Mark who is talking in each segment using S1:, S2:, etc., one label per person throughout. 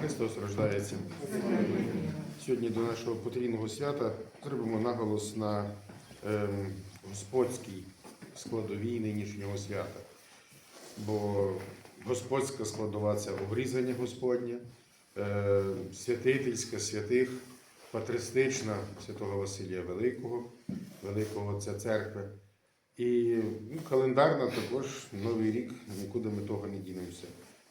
S1: Христос рождається. Сьогодні до нашого потрійного свята зробимо наголос на ем, господській складовій нинішнього свята. Бо господська складова це обрізання Господнє, е, святительська святих, патристична святого Василія Великого, Великого Отця Церкви. І ну, календарна також Новий рік, нікуди ми того не дінемося.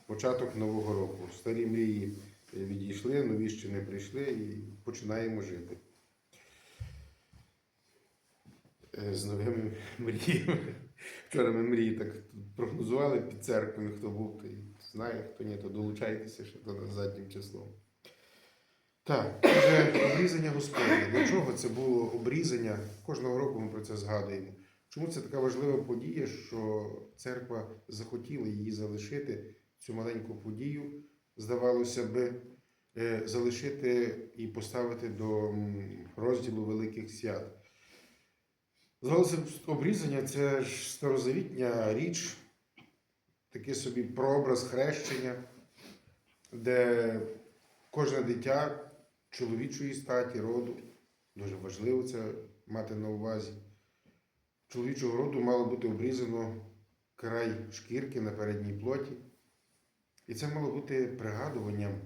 S1: Початок нового року. Старі мрії відійшли, нові ще не прийшли і починаємо жити. Е, З новими мріями. Вчора ми мрії так прогнозували під церквою, хто був, той знає, хто ні, то долучайтеся ще до нас заднім числом. Так, отже, обрізання Господнє. Для чого це було обрізання? Кожного року ми про це згадуємо. Чому це така важлива подія, що церква захотіла її залишити, цю маленьку подію, здавалося би, е, залишити і поставити до розділу великих свят. Здавалося обрізання це ж старозавітня річ, такий собі прообраз хрещення, де кожне дитя чоловічої статі, роду, дуже важливо це мати на увазі чоловічого роду мало бути обрізано край шкірки на передній плоті. І це мало бути пригадуванням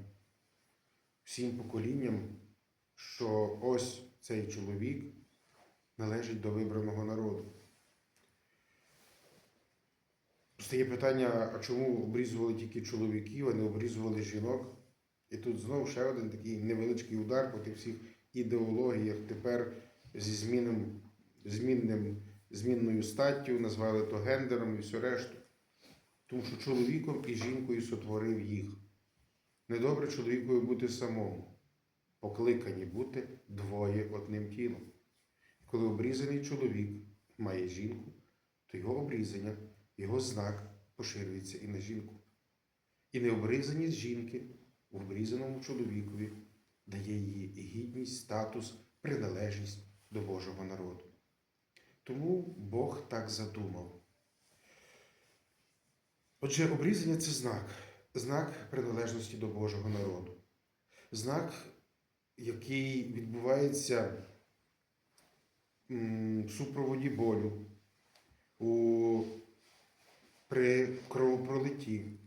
S1: всім поколінням, що ось цей чоловік належить до вибраного народу. Стає питання, а чому обрізували тільки чоловіків, а не обрізували жінок? І тут знову ще один такий невеличкий удар по тих всіх ідеологіях тепер зі змінним, змінним змінною статтю, назвали то гендером і все решту. Тому що чоловіком і жінкою сотворив їх. Недобре чоловікові бути самому, покликані бути двоє одним тілом. Коли обрізаний чоловік має жінку, то його обрізання, його знак поширюється і на жінку. І необрізаність жінки в обрізаному чоловікові дає їй гідність, статус, приналежність до Божого народу. Тому Бог так задумав. Отже, обрізання це знак, знак приналежності до Божого народу. Знак, який відбувається в супроводі болю, у, при кровопролитті.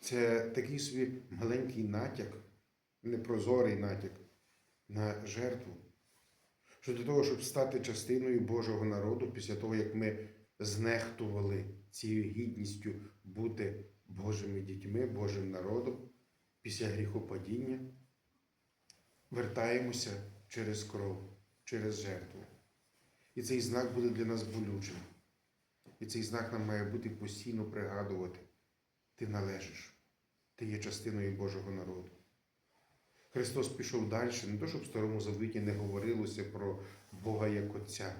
S1: Це такий собі маленький натяк, непрозорий натяк на жертву що для того, щоб стати частиною Божого народу, після того, як ми знехтували цією гідністю бути Божими дітьми, Божим народом, після гріхопадіння, вертаємося через кров, через жертву. І цей знак буде для нас болючим. І цей знак нам має бути постійно пригадувати. Ти належиш, ти є частиною Божого народу. Христос пішов далі, не то, щоб в Старому Завіті не говорилося про Бога як Отця,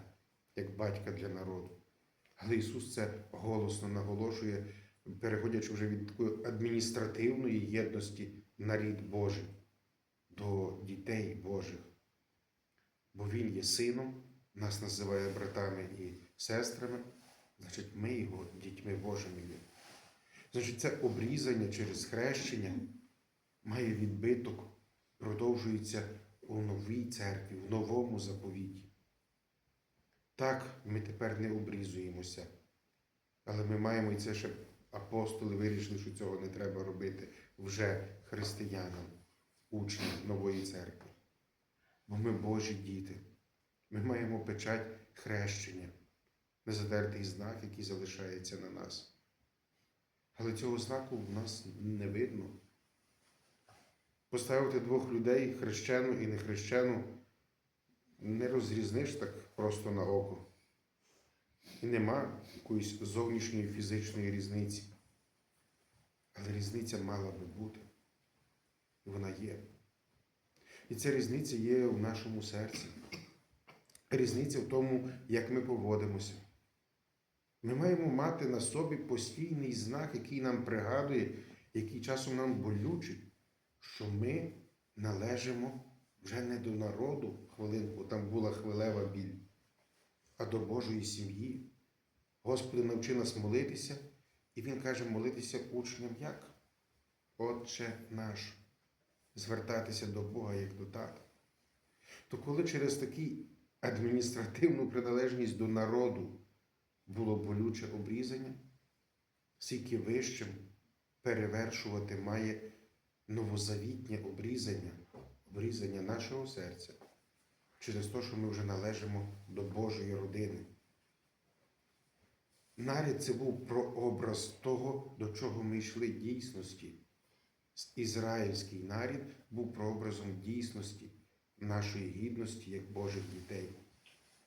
S1: як батька для народу. Але Ісус це голосно наголошує, переходячи вже від такої адміністративної єдності на рід Божий до дітей Божих. Бо Він є сином, нас називає братами і сестрами, значить, ми його дітьми Божими є. Значить, це обрізання через хрещення має відбиток продовжується у новій церкві, в новому заповіті. Так, ми тепер не обрізуємося, але ми маємо і це, щоб апостоли вирішили, що цього не треба робити вже християнам, учням нової церкви. Бо ми Божі діти. Ми маємо печать хрещення, незадертий знак, який залишається на нас. Але цього знаку в нас не видно поставити двох людей, хрещену і нехрещену, не розрізниш так просто на око. І нема якоїсь зовнішньої фізичної різниці. Але різниця мала би бути. І вона є. І ця різниця є в нашому серці. Різниця в тому, як ми поводимося. Ми маємо мати на собі постійний знак, який нам пригадує, який часом нам болючий що ми належимо вже не до народу хвилинку, там була хвилева біль, а до Божої сім'ї. Господи навчи нас молитися, і Він каже молитися учням як? Отче наш, звертатися до Бога як до тата. То коли через таку адміністративну приналежність до народу було болюче обрізання, скільки вищим перевершувати має новозавітнє обрізання, обрізання нашого серця через те, що ми вже належимо до Божої родини. Нарід це був прообраз того, до чого ми йшли дійсності. Ізраїльський нарід був прообразом дійсності нашої гідності як Божих дітей,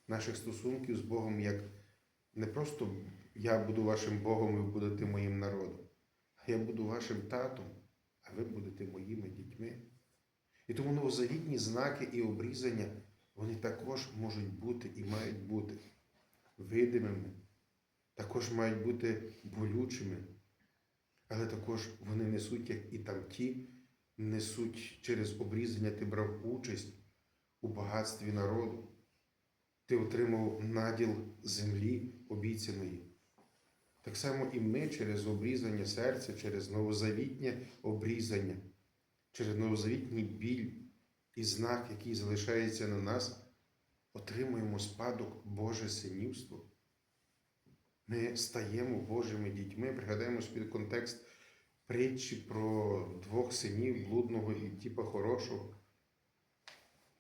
S1: наших стосунків з Богом, як не просто я буду вашим Богом, і ви будете моїм народом, а я буду вашим татом, а ви будете моїми дітьми. І тому новозавітні знаки і обрізання, вони також можуть бути і мають бути видимими, також мають бути болючими, але також вони несуть, як і там ті, несуть через обрізання, ти брав участь у багатстві народу. Ти отримав наділ землі обіцяної. Так само і ми через обрізання серця, через новозавітнє обрізання, через новозавітній біль і знак, який залишається на нас, отримуємо спадок Боже синівство. Ми стаємо Божими дітьми, пригадаємо собі контекст притчі про двох синів блудного і типа хорошого.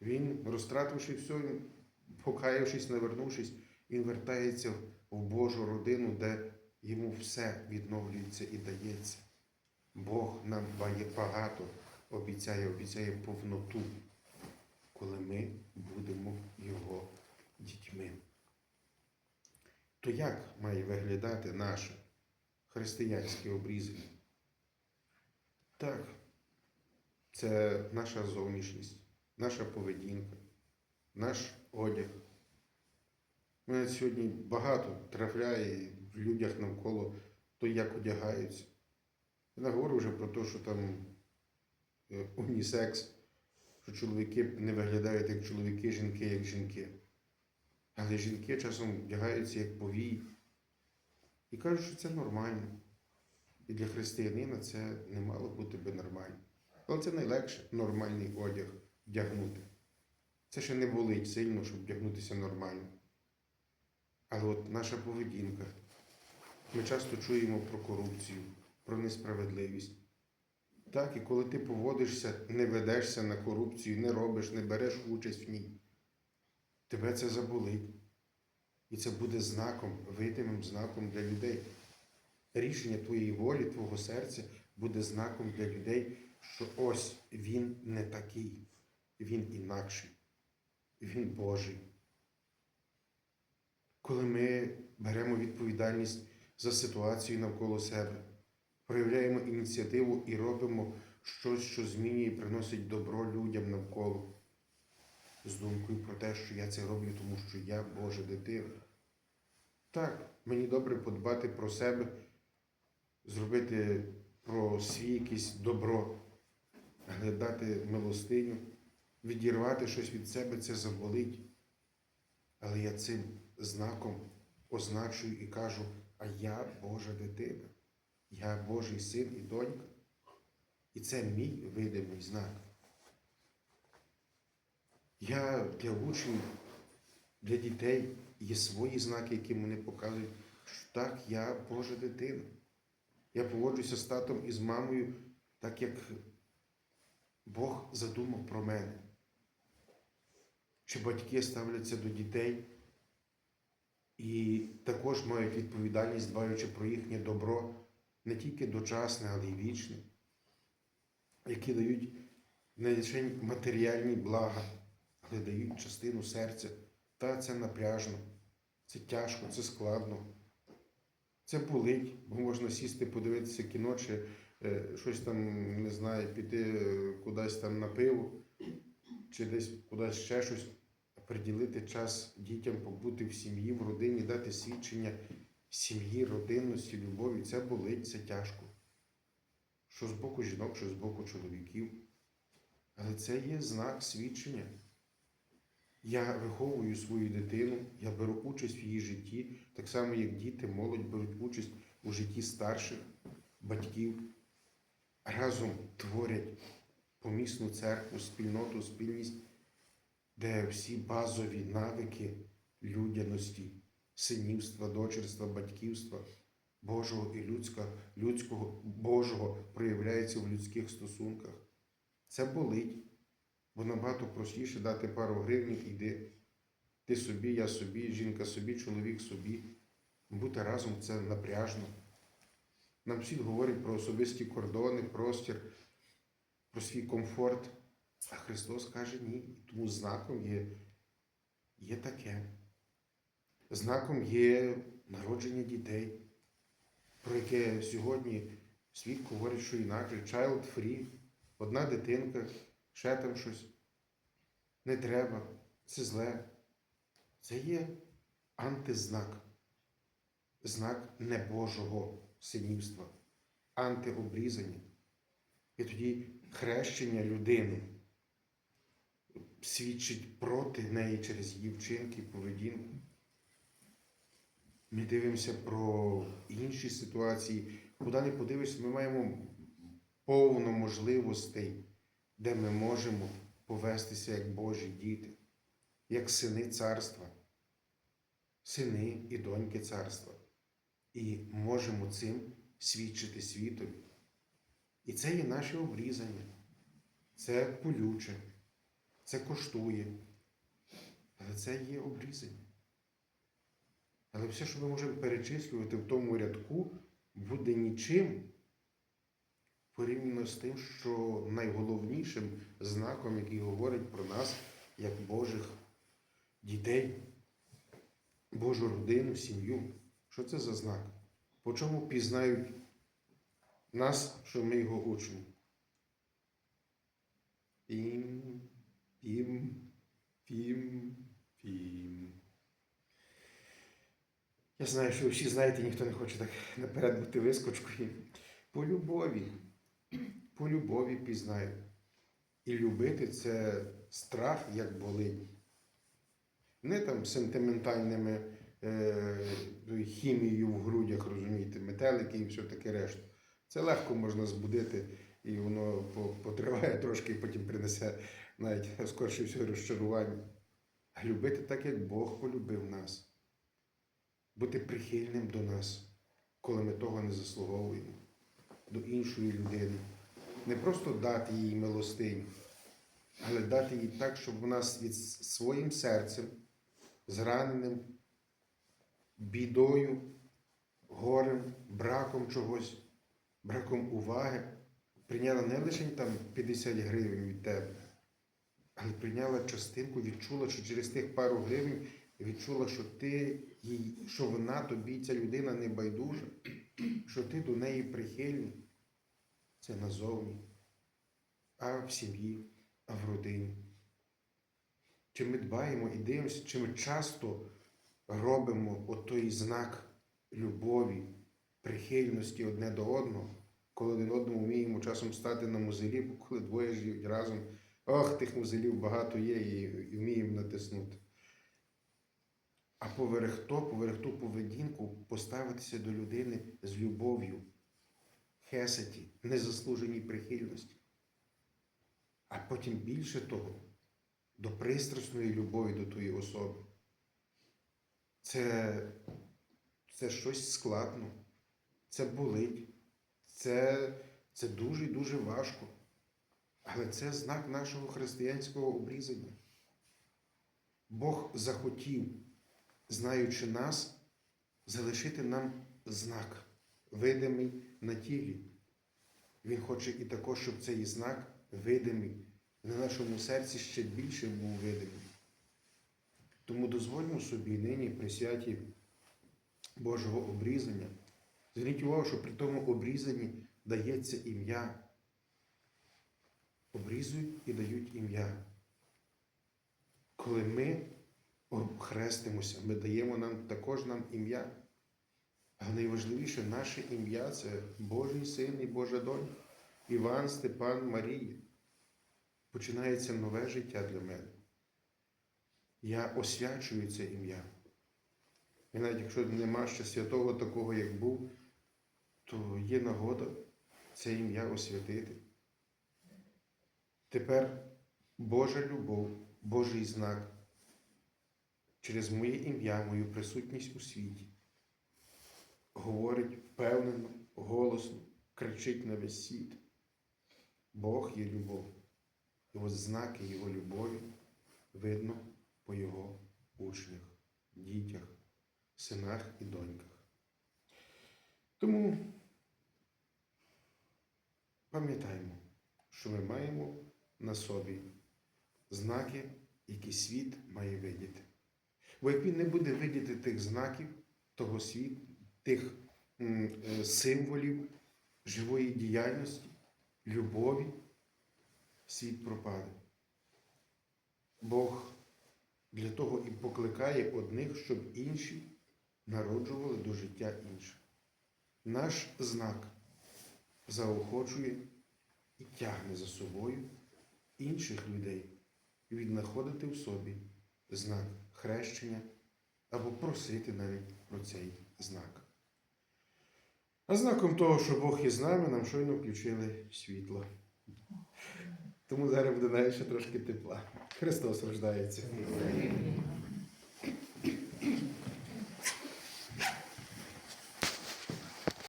S1: Він, розтративши все, покаявшись, навернувшись, він вертається в Божу родину, де йому все відновлюється і дається. Бог нам дає багато, обіцяє, обіцяє повноту, коли ми будемо Його дітьми. То як має виглядати наше християнське обрізання? Так, це наша зовнішність, наша поведінка, наш одяг. Мене сьогодні багато трафляє в людях навколо то, як одягаються. Я не говорю вже про те, що там унісекс, що чоловіки не виглядають як чоловіки, жінки як жінки. Але жінки часом вдягаються як повій і кажуть, що це нормально. І для християнина це не мало бути би нормально. Але це найлегше нормальний одяг вдягнути. Це ще не болить сильно, щоб вдягнутися нормально. Але от наша поведінка. Ми часто чуємо про корупцію, про несправедливість. Так, і коли ти поводишся, не ведешся на корупцію, не робиш, не береш участь в ній, тебе це заболить. І це буде знаком, видимим знаком для людей. Рішення твоєї волі, твого серця буде знаком для людей, що ось він не такий, він інакший, він Божий. Коли ми беремо відповідальність за ситуацію навколо себе, проявляємо ініціативу і робимо щось, що змінює і приносить добро людям навколо, з думкою про те, що я це роблю, тому що я Божа дитина. Так, мені добре подбати про себе, зробити про свій якесь добро, але дати милостиню, відірвати щось від себе це заболить. Але я цим знаком означую і кажу, а я Божа дитина, я Божий син і донька. І це мій видимий знак. Я для учнів, для дітей є свої знаки, які мене показують, що так, я Божа дитина. Я поводжуся з татом і з мамою, так як Бог задумав про мене. Що батьки ставляться до дітей і також мають відповідальність, дбаючи про їхнє добро, не тільки дочасне, але й вічне, які дають не лише матеріальні блага, але дають частину серця. Та це напряжно, це тяжко, це складно. Це болить, бо можна сісти, подивитися кіно, чи е, щось там, не знаю, піти е, кудись там на пиво, чи десь кудись ще щось, приділити час дітям побути в сім'ї, в родині, дати свідчення сім'ї, родинності, любові. Це болить, це тяжко. Що з боку жінок, що з боку чоловіків. Але це є знак свідчення. Я виховую свою дитину, я беру участь в її житті, так само, як діти, молодь беруть участь у житті старших батьків. разом творять помісну церкву, спільноту, спільність, де всі базові навики людяності, синівства, дочерства, батьківства, Божого і людського, людського, Божого проявляється в людських стосунках. Це болить, бо набагато простіше дати пару гривень, іди. Ти собі, я собі, жінка собі, чоловік собі. Бути разом це напряжно. Нам всі говорять про особисті кордони, простір, про свій комфорт. А Христос каже ні. Тому знаком є, є таке. Знаком є народження дітей, про яке сьогодні світ говорить, що інакше child free, одна дитинка, ще там щось. Не треба, це зле. Це є антизнак, знак небожого синівства, антиобрізання. І тоді хрещення людини свідчить проти неї через її вчинки поведінку. Ми дивимося про інші ситуації. Куди не подивишся, ми маємо повно можливостей, де ми можемо повестися як Божі діти, як сини царства, сини і доньки царства. І можемо цим свідчити світові. І це є наше обрізання. Це полюче, це коштує. Але це є обрізання. Але все, що ми можемо перечислювати в тому рядку, буде нічим порівняно з тим, що найголовнішим знаком, який говорить про нас, як Божих дітей, Божу родину, сім'ю. Що це за знак? По чому пізнають нас, що ми його учні? Пім, пім, пім, пім. Я знаю, що ви всі знаєте, ніхто не хоче так наперед бути вискочкою. По любові, по любові пізнають. І любити це страх, як болить. Не там сентиментальними е, хімією в грудях, розумієте, метелики і все таке решту. Це легко можна збудити, і воно потриває трошки, і потім принесе навіть скорше всього розчарування. А любити так, як Бог полюбив нас. Бути прихильним до нас, коли ми того не заслуговуємо, до іншої людини. Не просто дати їй милостиню, але дати їй так, щоб вона від своїм серцем, зраненим, бідою, горем, браком чогось, браком уваги, прийняла не лише там 50 гривень від тебе, але прийняла частинку, відчула, що через тих пару гривень відчула, що ти їй, що вона тобі, ця людина не байдужа, що ти до неї прихильний. Це назовні, а в сім'ї, а в родині. Чи ми дбаємо і дивимося, чи ми часто робимо отой знак любові, прихильності одне до одного, коли один одному вміємо часом стати на музелі, коли двоє живуть разом, ох, тих музелів багато є і вміємо натиснути. А поверх то, поверх ту поведінку поставитися до людини з любов'ю, хесеті, незаслуженій прихильності. А потім більше того, до пристрасної любові до тої особи. Це, це щось складно, це болить, це, це дуже дуже важко. Але це знак нашого християнського обрізання. Бог захотів, знаючи нас, залишити нам знак, видимий на тілі. Він хоче і також, щоб цей знак видимий на нашому серці ще більше був видимий. Тому дозвольмо собі нині при святі Божого обрізання. Зверніть увагу, що при тому обрізанні дається ім'я. Обрізують і дають ім'я. Коли ми хрестимося, ми даємо нам також нам ім'я. А найважливіше наше ім'я це Божий син і Божа донька. Іван, Степан, Марія. Починається нове життя для мене. Я освячую це ім'я. І навіть якщо нема ще святого такого, як був, то є нагода це ім'я освятити. Тепер Божа любов, Божий знак через моє ім'я, мою присутність у світі говорить впевнено, голосно, кричить на весь світ. Бог є любов. І ось знаки Його любові видно по Його учнях, дітях, синах і доньках. Тому пам'ятаємо, що ми маємо на собі знаки, які світ має видіти. Бо як він не буде видіти тих знаків, того світу, тих е, символів живої діяльності, любові, світ пропаде. Бог для того і покликає одних, щоб інші народжували до життя інших. Наш знак заохочує і тягне за собою інших людей віднаходити в собі знак хрещення або просити навіть про цей знак. А знаком того, що Бог є з нами, нам щойно включили світло. Тому зараз буде навіть ще трошки тепла. Христос рождається.